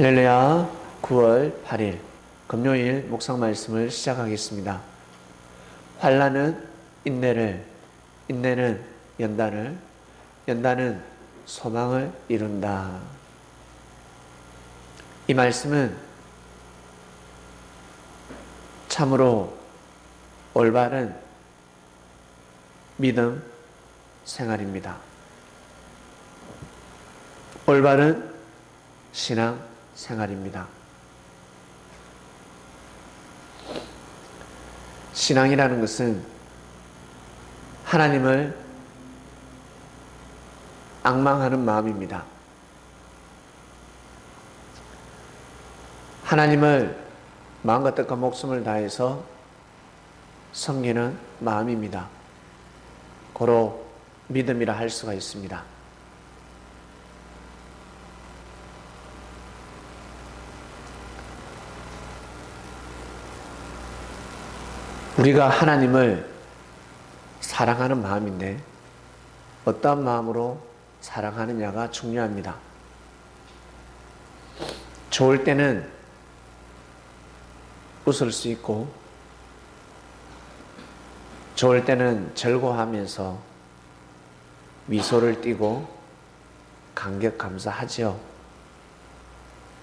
할렐루야 9월 8일 금요일 묵상 말씀을 시작하겠습니다. 환란은 인내를 인내는 연단을 연단은 소망을 이룬다. 이 말씀은 참으로 올바른 믿음 생활입니다. 올바른 신앙 생활입니다. 신앙이라는 것은 하나님을 악망하는 마음입니다. 하나님을 마음과 뜻과 목숨을 다해서 섬기는 마음입니다. 고로 믿음이라 할 수가 있습니다. 우리가 하나님을 사랑하는 마음인데 어떠한 마음으로 사랑하느냐가 중요합니다. 좋을 때는 웃을 수 있고 좋을 때는 즐거워하면서 미소를 띠고 감격 감사하지요.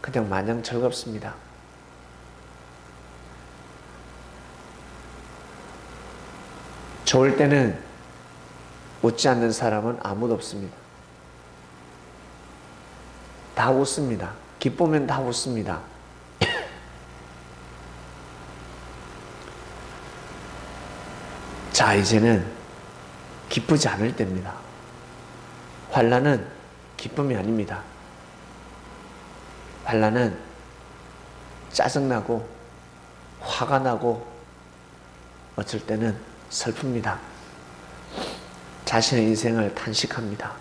그냥 마냥 즐겁습니다. 좋을 때는 웃지 않는 사람은 아무도 없습니다. 다 웃습니다. 기쁘면 다 웃습니다. 자, 이제는 기쁘지 않을 때입니다. 환란은 기쁨이 아닙니다. 환란은 짜증나고 화가 나고 어쩔 때는 슬픕니다. 자신의 인생을 탄식합니다.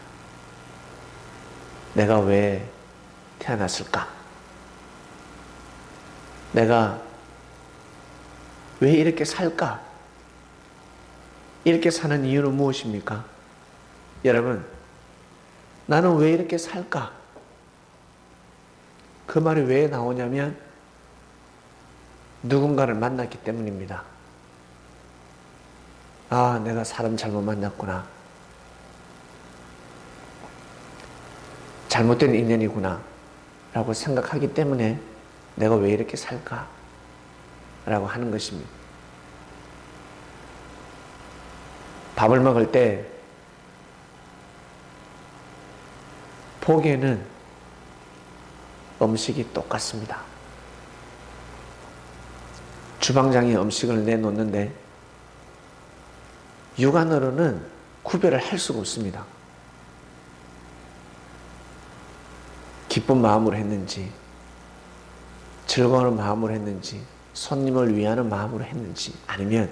내가 왜 태어났을까? 내가 왜 이렇게 살까? 이렇게 사는 이유는 무엇입니까? 여러분, 나는 왜 이렇게 살까? 그 말이 왜 나오냐면 누군가를 만났기 때문입니다. 아, 내가 사람 잘못 만났구나. 잘못된 인연이구나. 라고 생각하기 때문에 내가 왜 이렇게 살까? 라고 하는 것입니다. 밥을 먹을 때 보기에는 음식이 똑같습니다. 주방장이 음식을 내놓는데 육안으로는 구별을 할 수가 없습니다. 기쁜 마음으로 했는지, 즐거운 마음으로 했는지, 손님을 위하는 마음으로 했는지, 아니면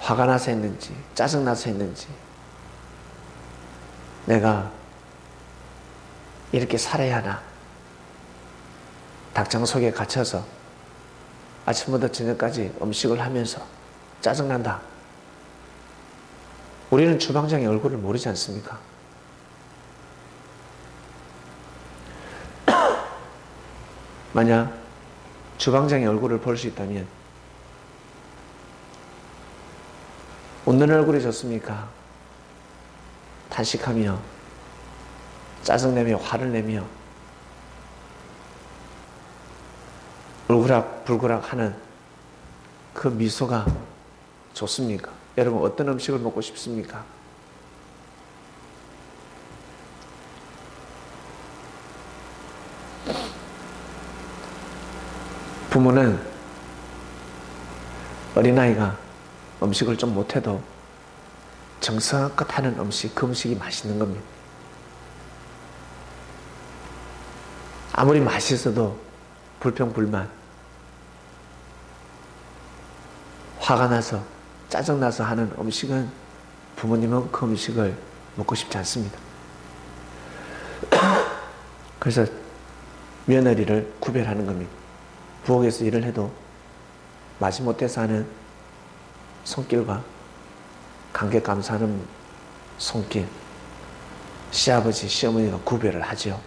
화가 나서 했는지, 짜증나서 했는지, 내가 이렇게 살아야 하나? 닭장 속에 갇혀서 아침부터 저녁까지 음식을 하면서 짜증난다. 우리는 주방장의 얼굴을 모르지 않습니까? 만약 주방장의 얼굴을 볼 수 있다면 웃는 얼굴이 좋습니까? 탄식하며 짜증내며 화를 내며 울그락 불그락 하는 그 미소가 좋습니까? 여러분 어떤 음식을 먹고 싶습니까? 부모는 어린아이가 음식을 좀 못해도 정성껏 하는 음식, 그 음식이 맛있는 겁니다. 아무리 맛있어도 불평불만, 화가 나서, 짜증나서 하는 음식은 부모님은 그 음식을 먹고 싶지 않습니다. 그래서 며느리를 구별하는 겁니다. 부엌에서 일을 해도 마지 못해서 하는 손길과 관계 감사하는 손길, 시아버지, 시어머니가 구별을 하죠.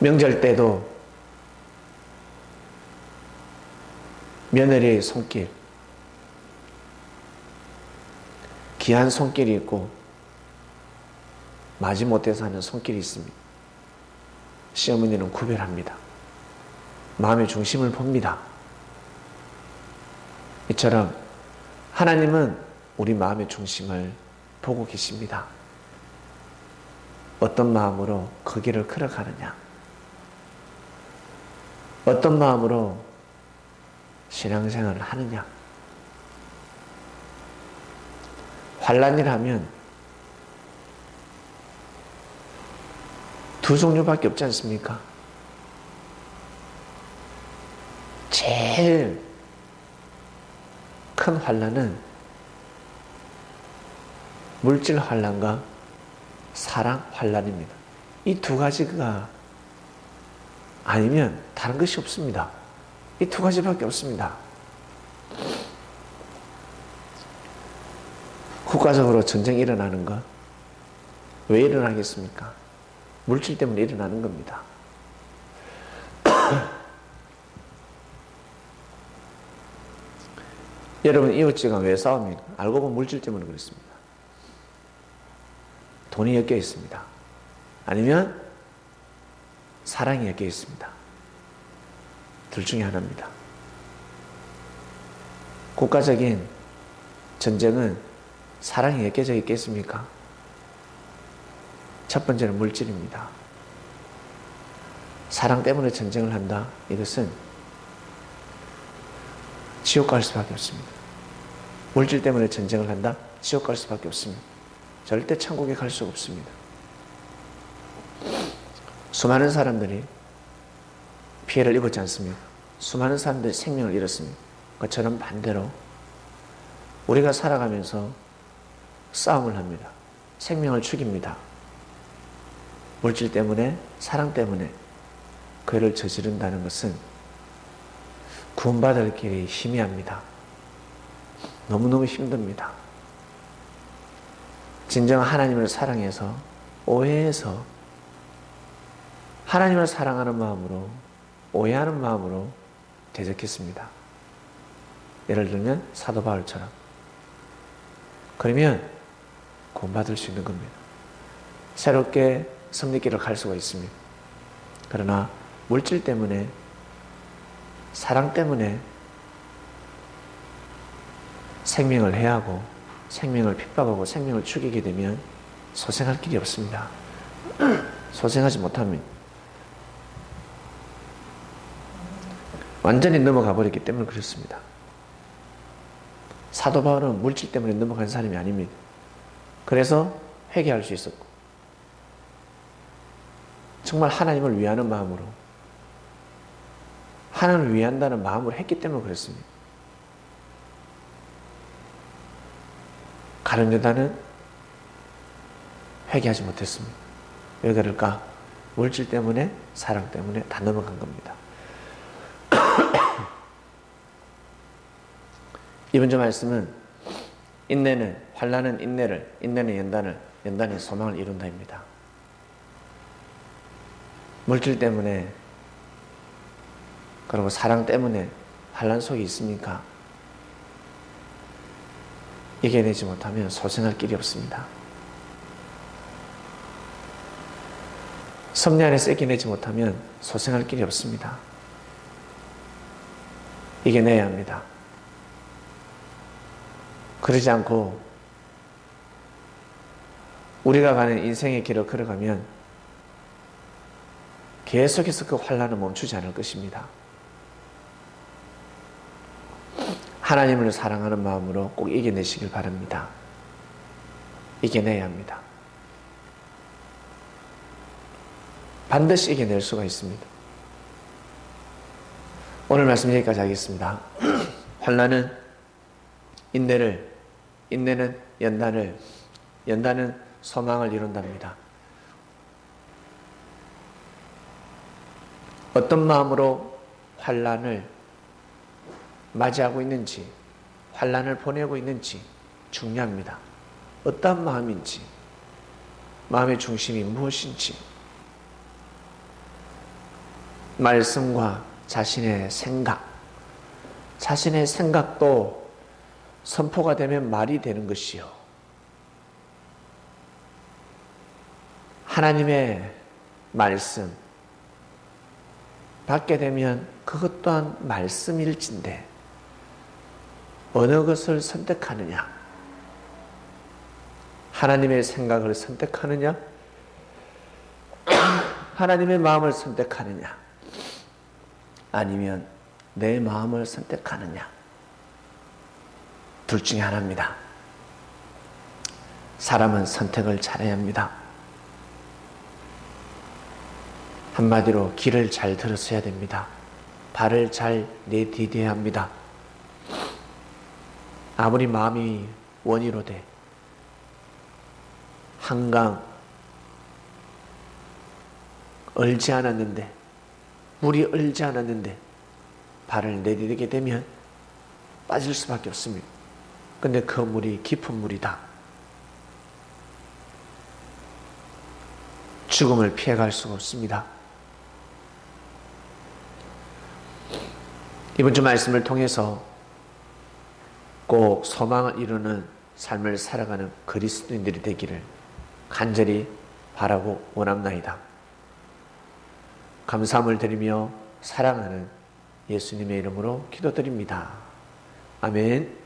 명절 때도 며느리의 손길, 귀한 손길이 있고 마지 못해서 하는 손길이 있습니다. 시어머니는 구별합니다. 마음의 중심을 봅니다. 이처럼 하나님은 우리 마음의 중심을 보고 계십니다. 어떤 마음으로 그 길을 걸어가느냐? 어떤 마음으로 신앙생활을 하느냐? 환란이라면 두 종류밖에 없지 않습니까? 제일 큰 환란은 물질 환란과 사랑 환란입니다. 이 두 가지가 아니면 다른 것이 없습니다. 이 두 가지밖에 없습니다. 국가적으로 전쟁이 일어나는 것, 왜 일어나겠습니까? 물질 때문에 일어나는 겁니다. 여러분, 이웃지간 왜 싸웁니까? 알고 보면 물질 때문에 그렇습니다. 돈이 엮여 있습니다. 아니면 사랑이 엮여 있습니다. 둘 중에 하나입니다. 국가적인 전쟁은 사랑이 엮여져 있겠습니까? 첫 번째는 물질입니다. 사랑 때문에 전쟁을 한다? 이것은 지옥 갈 수밖에 없습니다. 물질 때문에 전쟁을 한다? 지옥 갈 수밖에 없습니다. 절대 천국에 갈 수가 없습니다. 수많은 사람들이 피해를 입었지 않습니까? 수많은 사람들이 생명을 잃었습니다. 그처럼 반대로 우리가 살아가면서 싸움을 합니다. 생명을 죽입니다. 물질 때문에, 사랑 때문에 그를 저지른다는 것은 구원받을 길이 희미합니다. 너무너무 힘듭니다. 진정 하나님을 사랑해서 오해해서 하나님을 사랑하는 마음으로 오해하는 마음으로 대적했습니다. 예를 들면 사도 바울처럼 그러면 구원받을 수 있는 겁니다. 새롭게 성리길을 갈 수가 있습니다. 그러나 물질 때문에 사랑 때문에 생명을 해하고 생명을 핍박하고 생명을 죽이게 되면 소생할 길이 없습니다. 소생하지 못하면 완전히 넘어가 버렸기 때문에 그렇습니다. 사도 바울은 물질 때문에 넘어간 사람이 아닙니다. 그래서 회개할 수 있었고 정말 하나님을 위하는 마음으로 하나님을 위한다는 마음으로 했기 때문에 그렇습니다. 가룟 유다는 회개하지 못했습니다. 왜 그럴까? 물질 때문에 사랑 때문에 다 넘어간 겁니다. 이번 주 말씀은 인내는 환란은 인내를 인내는 연단을 연단은 소망을 이룬다입니다. 물질 때문에 그리고 사랑 때문에 환란 속에 있습니까? 이겨내지 못하면 소생할 길이 없습니다. 섭리 안에서 이겨내지 못하면 소생할 길이 없습니다. 이겨내야 합니다. 그러지 않고 우리가 가는 인생의 길을 걸어가면 계속해서 그 환란은 멈추지 않을 것입니다. 하나님을 사랑하는 마음으로 꼭 이겨내시길 바랍니다. 이겨내야 합니다. 반드시 이겨낼 수가 있습니다. 오늘 말씀 여기까지 하겠습니다. 환란은 인내를, 인내는 연단을, 연단은 소망을 이룬답니다. 어떤 마음으로 환란을 맞이하고 있는지, 환란을 보내고 있는지 중요합니다. 어떤 마음인지, 마음의 중심이 무엇인지, 말씀과 자신의 생각, 자신의 생각도 선포가 되면 말이 되는 것이요. 하나님의 말씀, 받게 되면 그것 또한 말씀일진데, 어느 것을 선택하느냐? 하나님의 생각을 선택하느냐? 하나님의 마음을 선택하느냐? 아니면 내 마음을 선택하느냐? 둘 중에 하나입니다. 사람은 선택을 잘해야 합니다. 한마디로 길을 잘 들었어야 됩니다. 발을 잘 내디뎌야 합니다. 아무리 마음이 원이로 돼 한강 얼지 않았는데 물이 얼지 않았는데 발을 내디디게 되면 빠질 수밖에 없습니다. 근데 그 물이 깊은 물이다. 죽음을 피해갈 수가 없습니다. 이번 주 말씀을 통해서 꼭 소망을 이루는 삶을 살아가는 그리스도인들이 되기를 간절히 바라고 원합나이다. 감사함을 드리며 사랑하는 예수님의 이름으로 기도드립니다. 아멘.